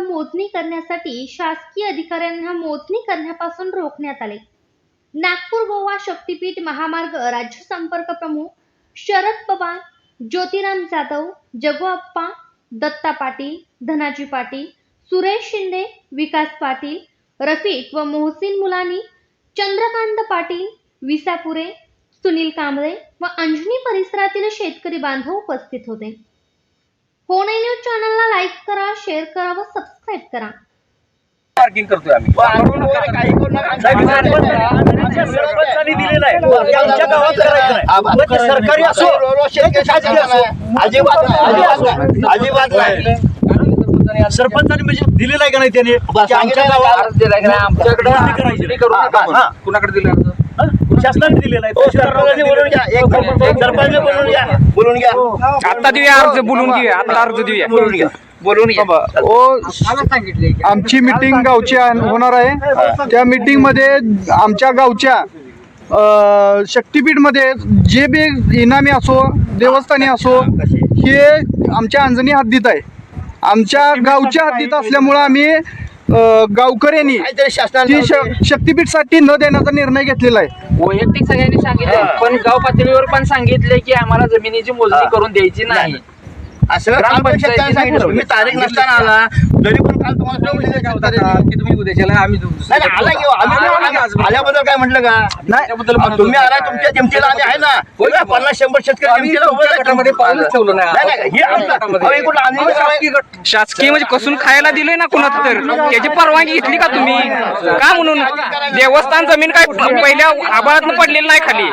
मोजणी करण्यासाठी शासकीय अधिकाऱ्यांना मोजणी करण्यापासून रोखण्यात आले. नागपूर गोवा शक्तीपीठ महामार्ग राज्य संपर्क प्रमुख शरद पवार ज्योतिराम जाधव जगोआप्पा दत्ता पाटील धनाजी पाटील सुरेश शिंदे विकास पाटील रफिक व मोहसिन मुलानी चंद्रकांत पाटील विसापुरे सुनील कांबळे व अंजनी परिसरातील शेतकरी बांधव उपस्थित होते. फोन न्यूज चॅनलला लाईक करा शेअर करा व सबस्क्राईब करा. पार्किंग करतोय आम्ही. सरपंचांनी दिलेलं आहे. ते आमच्या गावात करायचं नाही. मग ते सरकारी असो अजिबात अजिबात. सरपंचांनी म्हणजे दिलेलं आहे का नाही त्याने? आमच्या गावात. हा. कुणाकडे दिलं? हा? शासनाने दिलेलं आहे. हो, सरपंचांनी बोलून घ्या. एक सरपंच बोलून घ्या. बोलून घ्या. आता देऊया अर्ज बोलून घेऊया. आता अर्ज देऊया. बोलून घ्या. बोलून घ्या. ओ आमची मीटिंग गावची होणार आहे. त्या मीटिंगमध्ये आमच्या गावच्या अ, शक्तीपीठमध्ये जे बी इनामी असो देवस्थानी असो हे आमच्या अंजनी हद्दीत आहे. आमच्या गावच्या हद्दीत असल्यामुळं आम्ही गावकऱ्यांनी काहीतरी ती शासनाने श- शक्तीपीठसाठी न देण्याचा निर्णय घेतलेला आहे. वैयक्तिक सगळ्यांनी सांगितलं पण गाव पातळीवर पण सांगितले की आम्हाला जमिनीची मोजणी. करून द्यायची नाही. असं सांगितलं. मी तारीख नसताना आला. तरी पण काल तुम्हाला सांगितलं शेतकऱ्यांनी. की तुम्ही उद्याच्याला आम्ही नाही नाही, आला की हो, आम्ही आम्ही- आल्याबद्दल काय म्हटलं का? तुम्ही आला तुमच्या जिमतीला आम्ही आहे ना. पन्नास शंभर शेतकरी हे हे शासकीय म्हणजे कसून खायला दिले ना कुणाच तर? त्याची परवानगी घेतली का तुम्ही? का म्हणून? देवस्थान जमीन काय पहिल्या आबाळात पडलेली नाही खाली.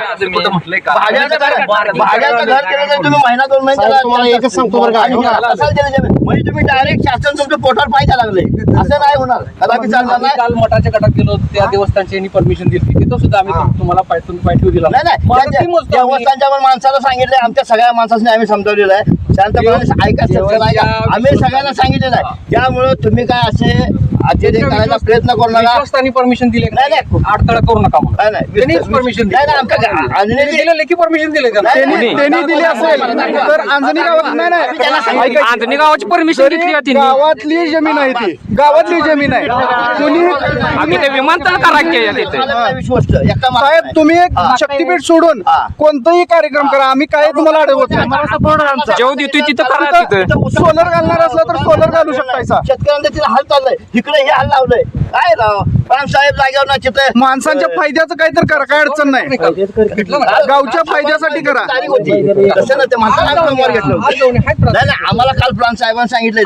तुम्हाला एकच सांगतो. बरं का. म्हणजे तुम्ही डायरेक्ट शासन तुमच्या पोटावर पाहिजे लागले असं नाही होणार. कदापि चालणार आम्ही नाही. काल मठाच्या गटात गेलो त्या देवस्थानची परमिशन दिली तिथं सुद्धा आम्ही तुम्हाला पाय तुम्ही पाय ठेवू दिला. नाही नाही. मग आता त्या- ती मोजतो आम्ही. देवस्थानच्या पण माणसाला सांगितलंय आमच्या सगळ्या माणसाने आम्ही समजावलेलं आहे. शांतपणे ऐका सगळं ऐका. आम्ही सगळ्यांना सांगितलेलं आहे. त्यामुळे तुम्ही काय असे अतिरेक करायचा प्रयत्न करू नका. विश्वासाने परमिशन दिले नाही, नाही. अडथळा करू नका म्हणून. नाही, नाही. त्यांनीच परमिशन नाही नाही. आमच्या अंजनेची- दिले लेखी परमिशन दिले का त्यांनी नाही. त्यांनी दिली असेल. तर अंजनी गावात नाही आम्ही त्यांना नाही सांगितलं. ऐका. आंधणी गावाची परमिशन घेतली गावातली जमीन आहे ती. गावातली जमीन आहे. कुणी आम्ही ते विमानतळ करा तिथे. साहेब. तुम्ही एक. शक्तीपीठ सोडून हा. कोणताही कार्यक्रम करा. आम्ही काय तुम्हाला अडवत नाही. जेव देतोय तिथं करा तिथं. सोलर घालणार असला तर सोलर घालू शकतायसा शेतकऱ्यांचं तिला हाल चाललंय. इकडे हे हाल लावलंय. काय राव? राम साहेब जागेवर ना चित्र माणसांच्या फायद्याचं काय तर करा काय अडचण नाही. गावच्या फायद्यासाठी करा. तारीख होती तसं ना ते माणसाला घेतलं होतं. नाही नाही आम्हाला काल प्रांत साहेबांनी सांगितलं.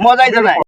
मोजायचं नाही.